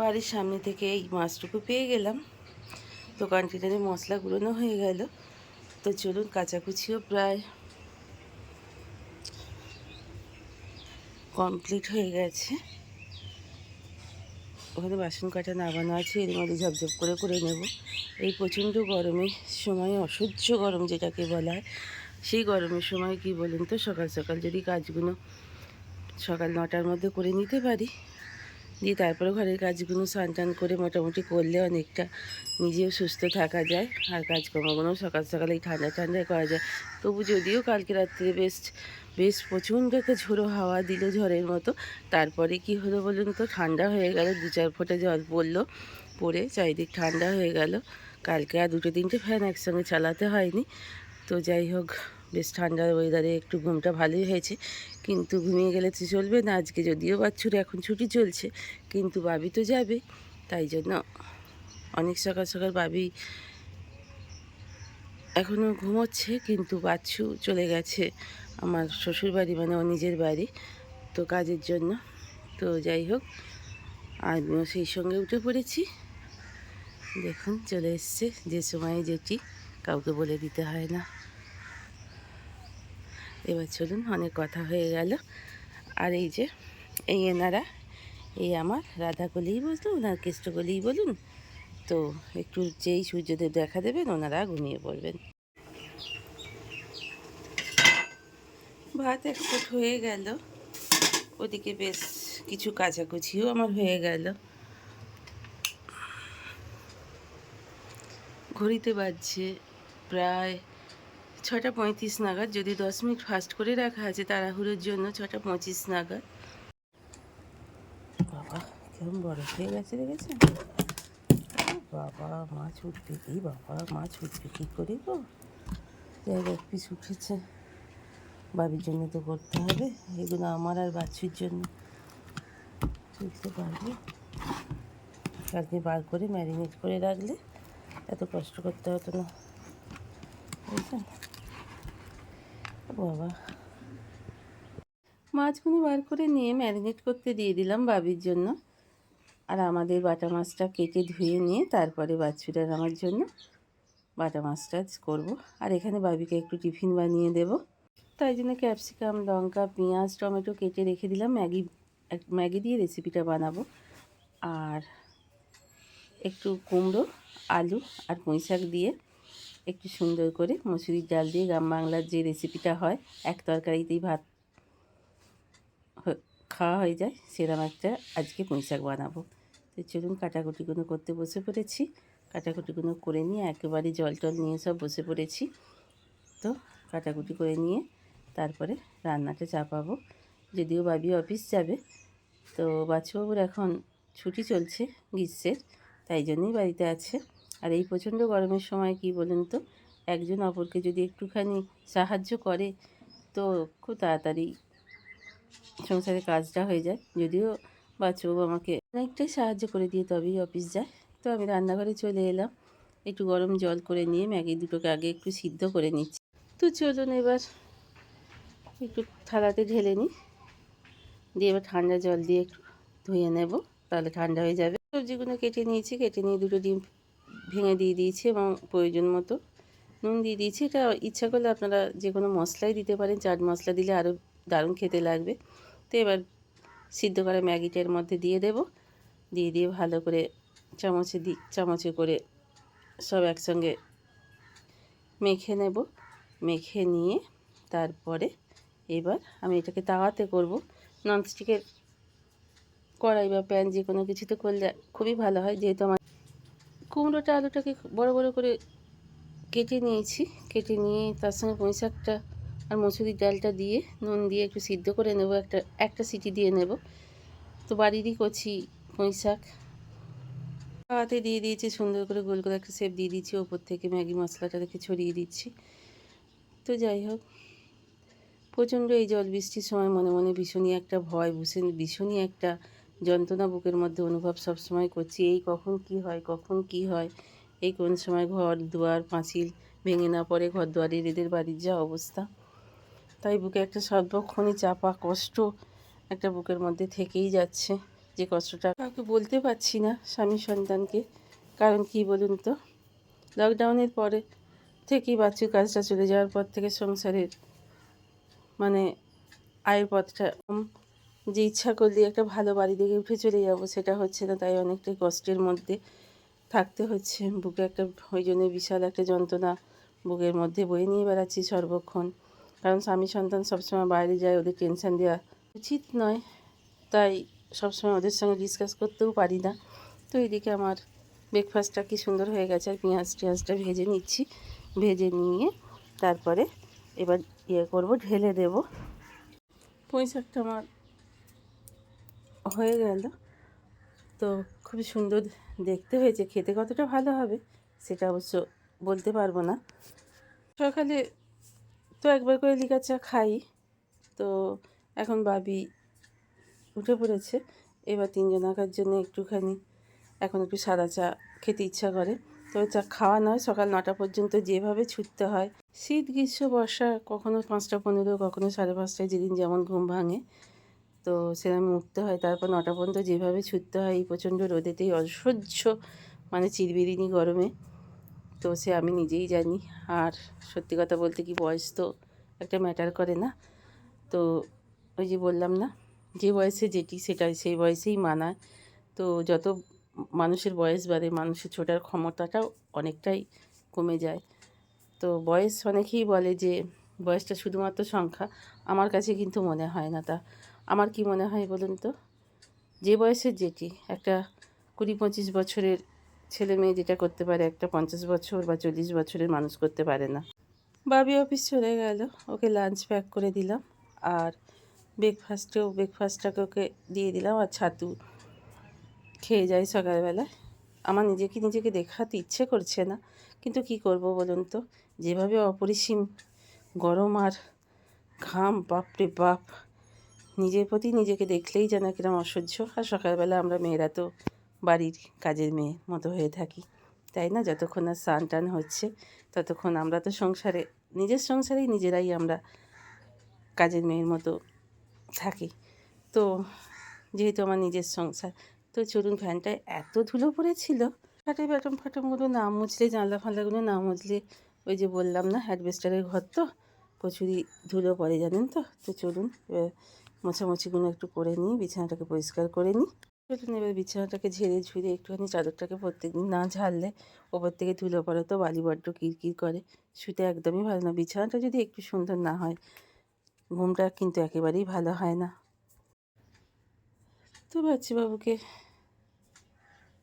বাড়ির সামনে থেকে এই মাছটুকু পেয়ে গেলাম। তো কন্টেনারে মশলা গুঁড়োনো হয়ে গেল। তো চলুন কাচাকুচিও প্রায় কমপ্লিট হয়ে গেছে। ওখানে বাসন কাটা নামানো আছে, এর মধ্যে ঝপঝপ করে করে নেব। এই প্রচণ্ড গরমের সময় অসহ্য গরম যেটাকে বলা হয়। সেই গরমের সময় কি বলুন তো, সকাল সকাল যদি কাজগুলো সকাল নটার মধ্যে করে নিতে পারি দিয়ে তারপরে ঘরের কাজগুলো স্নান করে মোটামুটি করলে অনেকটা নিজেও সুস্থ থাকা যায় আর কাজকর্মগুলো সকাল সকাল ঠান্ডা ঠান্ডায় করা যায়। তবু যদিও কালকে রাত্রে বেশ বেশ প্রচণ্ড একটা ঝোড়ো হাওয়া দিল ঝড়ের মতো, তারপরে কি হলো বলুন তো? ঠান্ডা হয়ে গেল, দু চার ফোঁটা জল পড়ল, পড়ে চারিদিক ঠান্ডা হয়ে গেল। কালকে আর দুটো তিনটে ফ্যান একসঙ্গে চালাতে হয়নি। তো যাই হোক বেশ ঠান্ডার ওয়েদারে একটু ঘুমটা ভালোই হয়েছে। কিন্তু ঘুমিয়ে গেলে তো চলবে না, আজকে যদিও বাচ্চুর এখন ছুটি চলছে, কিন্তু বাবি তো যাবে, তাই জন্য অনেক সকাল সকাল বাবি এখনও ঘুমোচ্ছে, কিন্তু বাচ্চু চলে গেছে আমার শ্বশুর বাড়ি মানে ও নিজের বাড়ি, তো কাজের জন্য। তো যাই হোক, আমিও সেই সঙ্গে উঠে পড়েছি। দেখুন, চলে এসছে, যে সময়ে যেটি কাউকে বলে দিতে হয় না। এবার চলুন অনেক কথা হয়ে গেল। আর এই যে, এই এনারা, এই আমার, রাধাকলিই বলুন ওনার কৃষ্ণকলিই বলুন। তো একটু যেই সূর্যদেব দেখা দেবেন, ওনারা ঘুমিয়ে পড়বেন। ভাত এক ফুট হয়ে গেল। ওদিকে বেশ কিছু কাচাকুচিও আমার হয়ে গেল। ঘড়িতে বাজছে প্রায় ছটা পঁয়ত্রিশ নাগাদ যদি দশ মিনিট ফাস্ট করে রাখা আছে তাড়াহুড়োর জন্য ছটা পঁচিশ নাগাদ। বাবা, কেমন বড় হয়ে গেছে দেখেছেন? বাবা মাছ উঠবে কি? বাবা মাছ উঠবে কী করে গো? এক পিস উঠেছে। বাবির জন্য তো করতে হবে, এগুলো আমার আর বাচ্চুর জন্য। বুঝতে পারবে? কালকে বার করে ম্যারিনেট করে রাখলে এত কষ্ট করতে হতো না। বুঝলেন? বাবা। মাছগুলো বার করে নিয়ে ম্যারিনেট করতে দিয়ে দিলাম বাবির জন্য। আর আমাদের বাটা মাছটা কেটে ধুয়ে নিয়ে তারপরে বাচ্চুটার আমার জন্য বাটা মাছটা করব। আর এখানে বাবিকে একটু টিফিন বানিয়ে দেব। তাই জন্য ক্যাপসিকাম, লঙ্কা, পেঁয়াজ, টমেটো কেটে রেখে দিলাম। ম্যাগি ম্যাগি দিয়ে রেসিপিটা বানাবো। আর একটু কুমড়ো, আলু আর পুঁই শাক দিয়ে একটু সুন্দর করে মসুরির ডাল দিয়ে গ্রাম বাংলার যে রেসিপিটা হয়, এক তরকারিতেই ভাত খাওয়া হয়ে যায় সেরকম একটা আজকে পুঁই শাক বানাবো। তো চলুন কাটাকুটিগুলো করতে বসে পড়েছি। কাটাকুটিগুলো করে নিয়ে একেবারে জল টল নিয়ে সব বসে পড়েছি। তো কাটাকুটি করে নিয়ে তারপরে রান্নাটা চাপাবো। যদিও বাবি অফিস যাবে, তো বাচ্চাবাবুর এখন ছুটি চলছে গ্রীষ্মের, তাই জন্যই বাড়িতে আছে। আর এই প্রচণ্ড গরমের সময় কি বলুন তো, একজন অপরকে যদি একটুখানি সাহায্য করে, তো খুব তাড়াতাড়ি সংসারে কাজটা হয়ে যায়। যদিও বাচ্চাবাবু আমাকে অনেকটাই সাহায্য করে দিয়ে তবেই অফিস যায়। তো আমি রান্নাঘরে চলে এলাম। একটু গরম জল করে নিয়ে ম্যাগি দুটোকে আগে একটু সিদ্ধ করে নিচ্ছি। তো চলুন এবার একটু থালাতে ঢেলে নিই। দিয়ে এবার ঠান্ডা জল দিয়ে একটু ধুয়ে নেব, তাহলে ঠান্ডা হয়ে যাবে। সবজিগুলো কেটে নিয়েছি, কেটে নিয়ে দুটো ডিম ভেঙে দিয়ে দিয়েছি এবং প্রয়োজন মতো নুন দিয়ে দিয়েছি। এটা ইচ্ছা করলে আপনারা যে কোনো মশলাই দিতে পারেন। চাট মশলা দিলে আরও দারুণ খেতে লাগবে। তো এবার সিদ্ধ করা ম্যাগিটার মধ্যে দিয়ে দেব। দিয়ে দিয়ে ভালো করে চামচে দি, চামচে করে সব একসঙ্গে মেখে নেব। মেখে নিয়ে তারপরে এবার আমি এটাকে তাওয়াতে করব। ননস্টিকের কড়াই বা প্যান যে কোনো কিছুতে করলে খুবই ভালো হয়। যেহেতু আমার কুমড়োটা আলুটাকে বড় বড় করে কেটে নিয়েছি। কেটে নিয়ে তার সঙ্গে পুঁই শাকটা আর মসুরির ডালটা দিয়ে, নুন দিয়ে একটু সিদ্ধ করে নেব। একটা একটা সিটি দিয়ে নেব। তো বাড়িরই কচি পুঁই শাক। খাওয়াতে দিয়ে দিয়েছি, সুন্দর করে গোল করে একটা সেপ দিয়ে দিচ্ছি ওপর থেকে ম্যাগি মশলাটা রেখে ছড়িয়ে দিচ্ছি। তো যাই হোক, প্রচণ্ড এই জল বৃষ্টির সময় মনে মনে ভীষণই একটা ভয়, ভীষণ, ভীষণই একটা যন্ত্রণা বুকের মধ্যে অনুভব সব সময় করছি, এই কখন কি হয়, কখন কি হয়, এই কোন সময় ঘর দুয়ার পাঁচিল ভেঙে না পড়ে ঘর দুয়ারের এদের বাড়ির যা অবস্থা। তাই বুকে একটা সর্বক্ষণে চাপা কষ্ট একটা বুকের মধ্যে থেকেই যাচ্ছে, যে কষ্টটা কাউকে বলতে পারছি না স্বামী সন্তানকে। কারণ কি বলুন তো, লকডাউনের পরে থেকেই বাচ্চুর কাজটা চলে যাওয়ার পর থেকে সংসারের মানে আয়ের পথটা যে ইচ্ছা করলে একটা ভালো বাড়ি দেখে উঠে চলে যাব, সেটা হচ্ছে না। তাই অনেকটাই কষ্টের মধ্যে থাকতে হচ্ছে। বুকে একটা, ওই জন্য বিশাল একটা যন্ত্রণা বুকের মধ্যে বয়ে নিয়ে বেড়াচ্ছি সর্বক্ষণ। কারণ স্বামী সন্তান সবসময় বাইরে যায়, ওদের টেনশন দেওয়া উচিত নয়। তাই সবসময় ওদের সঙ্গে ডিসকাস করতেও পারি না। তো এদিকে আমার ব্রেকফাস্টটা কি সুন্দর হয়ে গেছে, আর পেঁয়াজ টিয়াজটা ভেজে নিচ্ছি। ভেজে নিয়ে তারপরে এবার ইয়ে করব, ঢেলে দেব। পুঁই শাকটা আমার হয়ে গেল। তো খুবই সুন্দর দেখতে হয়েছে। খেতে কতটা ভালো হবে সেটা অবশ্য বলতে পারব না। সকালে তো একবার করে লিকা চা খাই। তো এখন বাবি উঠে পড়েছে। এবার তিনজন আঁকার জন্য একটুখানি এখন একটু সাদা চা খেতে ইচ্ছা করে। তবে চা খাওয়া নয়, সকাল নটা পর্যন্ত যেভাবে ছুটতে হয়। শীত, গ্রীষ্ম, বর্ষা, কখনো পাঁচটা, পনেরো, কখনো সাড়ে পাঁচটায় যেদিন যেমন ঘুম ভাঙে। তো সেরকম উঠতে হয়। তারপর নটা পর্যন্ত যেভাবে ছুটতে হয়, এই প্রচণ্ড রোদেতেই অসহ্য মানে চিরবিরিনি গরমে। তো সে আমি নিজেই জানি। আর সত্যি কথা বলতে কি, বয়স তো একটা ম্যাটার করে না। তো ওই যে বললাম না, যে বয়সে যেটি সেটাই, সেই বয়সেই মানায়। তো যত মানুষের বয়স বাড়ে, মানুষের ছোটার ক্ষমতাটাও অনেকটাই কমে যায়। তো বয়স অনেকেই বলে যে, বয়সটা শুধুমাত্র সংখ্যা। আমার কাছে কিন্তু মনে হয় না তা। আমার কি মনে হয় বলুন তো? যে বয়সের যেটি, একটা কুড়ি পঁচিশ বছরের ছেলে মেয়ে যেটা করতে পারে, একটা পঞ্চাশ বছর বা চল্লিশ বছরের মানুষ করতে পারে না। বাবি অফিস চলে গেল, ওকে লাঞ্চ প্যাক করে দিলাম, আর ব্রেকফাস্টেও ব্রেকফাস্টটাকে ওকে দিয়ে দিলাম, আর ছাতু খেয়ে যাই সকালবেলায়। আমার নিজেকে নিজেকে দেখাতে ইচ্ছে করছে না, কিন্তু কি করব বলুন তো? যেভাবে অপরিসীম গরম আর ঘাম, বাপরে বাপ! নিজের প্রতি নিজেকে দেখলেই যেন কিরম অসহ্য। আর সকালবেলা আমরা মেয়েরা তো বাড়ির কাজের মেয়ে মতো হয়ে থাকি, তাই না? যতক্ষণ না স্নান টান হচ্ছে, ততক্ষণ আমরা তো সংসারে, নিজের সংসারেই নিজেরাই আমরা কাজের মেয়ের মতো থাকি। তো যেহেতু আমার নিজের সংসার, তো চলুন ফ্যানটায় এত ধুলো পড়েছিল, ফাটে ব্যাটম ফাটমগুলো না মুছলে, জানলা ফানলাগুলো না মুছলে, ওই যে বললাম না অ্যাডভেস্টারের ঘর তো, প্রচুরই ধুলো পড়ে জানেন তো? তো চলুন মোছামুছিগুলো একটু করে নিই, বিছানাটাকে পরিষ্কার করে নিই। চলুন এবার বিছানাটাকে ঝেড়ে ঝুড়ে একটুখানি চাদরটাকে প্রত্যেকদিন না ঝাড়লে ওপর থেকে ধুলো পড়ে তো, বালি বড্ড কিরকির করে। শুতে একদমই ভালো না। বিছানাটা যদি একটু সুন্দর না হয়, ঘুমটা কিন্তু একেবারেই ভালো হয় না। তো বাচ্চাবাবুকে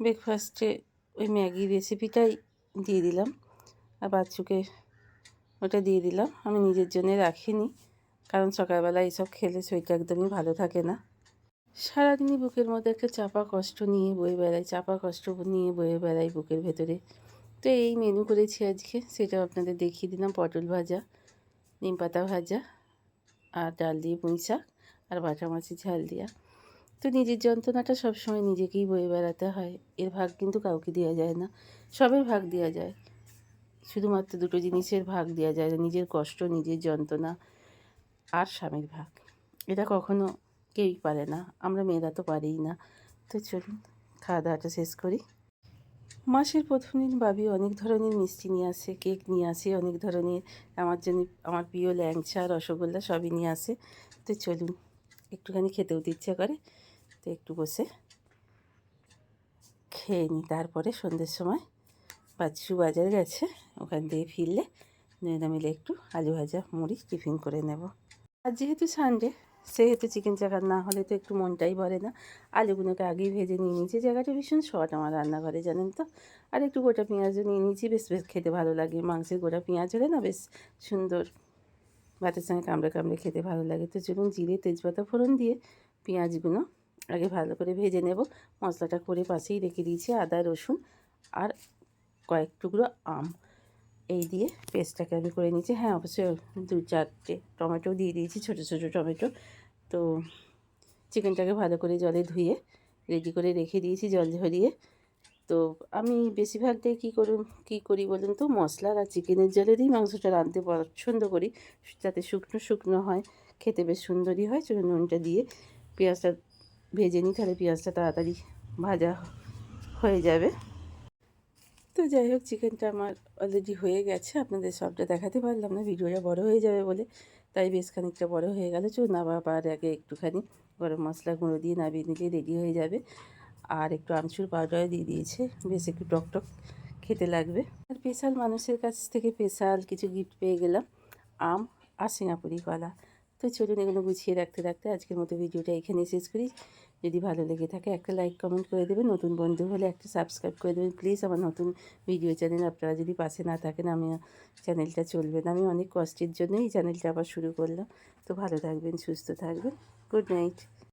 ব্রেকফাস্টে ওই ম্যাগি রেসিপিটাই দিয়ে দিলাম। আর বাচ্চুকে ওটা দিয়ে দিলাম। আমি নিজের জন্যে রাখিনি। কারণ সকালবেলা এইসব খেলে শরীরটা একদমই ভালো থাকে না। সারাদিনই বুকের মধ্যে একটা চাপা কষ্ট নিয়ে বয়ে বেড়াই, চাপা কষ্ট নিয়ে বয়ে বেড়াই বুকের ভেতরে। তো এই মেনু করেছি আজকে, সেটাও আপনাদের দেখিয়ে দিলাম, পটল ভাজা, নিম পাতা ভাজা, আর ডাল দিয়ে পুঁই শাক, আর বাটা মাছের ঝাল দিয়া। তো নিজের যন্ত্রণাটা সবসময় নিজেকেই বয়ে বেড়াতে হয়, এর ভাগ কিন্তু কাউকে দেওয়া যায় না, সবের ভাগ দেওয়া যায়। শুধুমাত্র দুটো জিনিসের ভাগ দেওয়া যায় না, নিজের কষ্ট, নিজের যন্ত্রণা আর স্বামীর ভাগ। এটা কখনো কেউই পারে না, আমরা মেয়েরা তো পারিই না। তো চলুন খাওয়া দাওয়াটা শেষ করি। মাসের প্রথম দিন বাবি অনেক ধরনের মিষ্টি নিয়ে আসে, কেক নিয়ে আসে, অনেক ধরনের আমার জন্য আমার প্রিয় ল্যাংচা, রসগোল্লা সবই নিয়ে আসে। তো চলুন, একটুখানি খেতেও ইচ্ছা করে। তো একটু বসে খেয়ে নিই। তারপরে সন্ধ্যের সময় বাচ্চু বাজার গেছে, ওখান থেকে ফিরলে দুজনে মিলে একটু আলু ভাজা, মুড়ি, টিফিন করে নেব। আর যেহেতু সানডে সেহেতু চিকেন চাকার না হলে তো একটু মনটাই ভরে না। আলুগুলোকে আগেই ভেজে নিয়ে নিয়েছি। জায়গাটা ভীষণ শর্ট আমার রান্নাঘরে, জানেন তো? আর একটু গোটা পেঁয়াজও নিয়ে নিয়েছি। বেশ বেশ খেতে ভালো লাগে। মাংসের গোটা পেঁয়াজ হলে না বেশ সুন্দর। ভাতের সঙ্গে কামড়ে কামড়ে খেতে ভালো লাগে। তো চলুন জিরে, তেজপাতা ফোড়ন দিয়ে পেঁয়াজগুলো আগে ভালো করে ভেজে নেব। মশলাটা করে পাশেই রেখে দিয়েছি আদা, রসুন আর কয়েক টুকরো আম। এই দিয়ে পেস্টটাকে আমি করে নিয়েছি। হ্যাঁ অবশ্যই দু চারটে টমেটো দিয়ে দিয়েছি, ছোটো ছোটো টমেটো। তো চিকেনটাকে ভালো করে জলে ধুয়ে রেডি করে রেখে দিয়েছি জল ঝরিয়ে। তো আমি বেশিরভাগটাই কী করুন কী করি বলুন তো? মশলার আর চিকেনের জলেরই মাংসটা রাঁধতে পছন্দ করি। যাতে শুকনো শুকনো হয়, খেতে বেশ সুন্দরই হয়। চলুন নুনটা দিয়ে পেঁয়াজটা ভেজে নিই, তাহলে পেঁয়াজটা তাড়াতাড়ি ভাজা হয়ে যাবে। তো যাই হোক, চিকেনটা আমার অলরেডি হয়ে গেছে। আপনাদের সবটা দেখাতে পারলাম না, ভিডিওটা বড় হয়ে যাবে বলে। তাই বেশ খানিকটা বড় হয়ে গেল। চো নামাবার আগে একটুখানি গরম মশলা গুঁড়ো দিয়ে নামিয়ে নিলে রেডি হয়ে যাবে। আর একটু আমচুর পাউডার দিয়ে দিয়েছে। বেশ একটু টক টক খেতে লাগবে। আর স্পেশাল মানুষের কাছ থেকে স্পেশাল কিছু গিফট পেয়ে গেলাম। আম আর সিঙ্গাপুরি কলা। তো চলুন এগুলো গুছিয়ে রাখতে রাখতে আজকের মতো ভিডিওটা এখানে শেষ করি। যদি ভালো লেগে থাকে একটা লাইক, কমেন্ট করে দেবেন। নতুন বন্ধু হলে একটা সাবস্ক্রাইব করে দেবেন। প্লিজ আমার নতুন ভিডিও চ্যানেল আপনারা যদি পাশে না থাকেন আমি চ্যানেলটা চলবে না। আমি অনেক কষ্টের জন্য এই চ্যানেলটা আবার শুরু করলাম। তো ভালো থাকবেন, সুস্থ থাকবেন। Good night.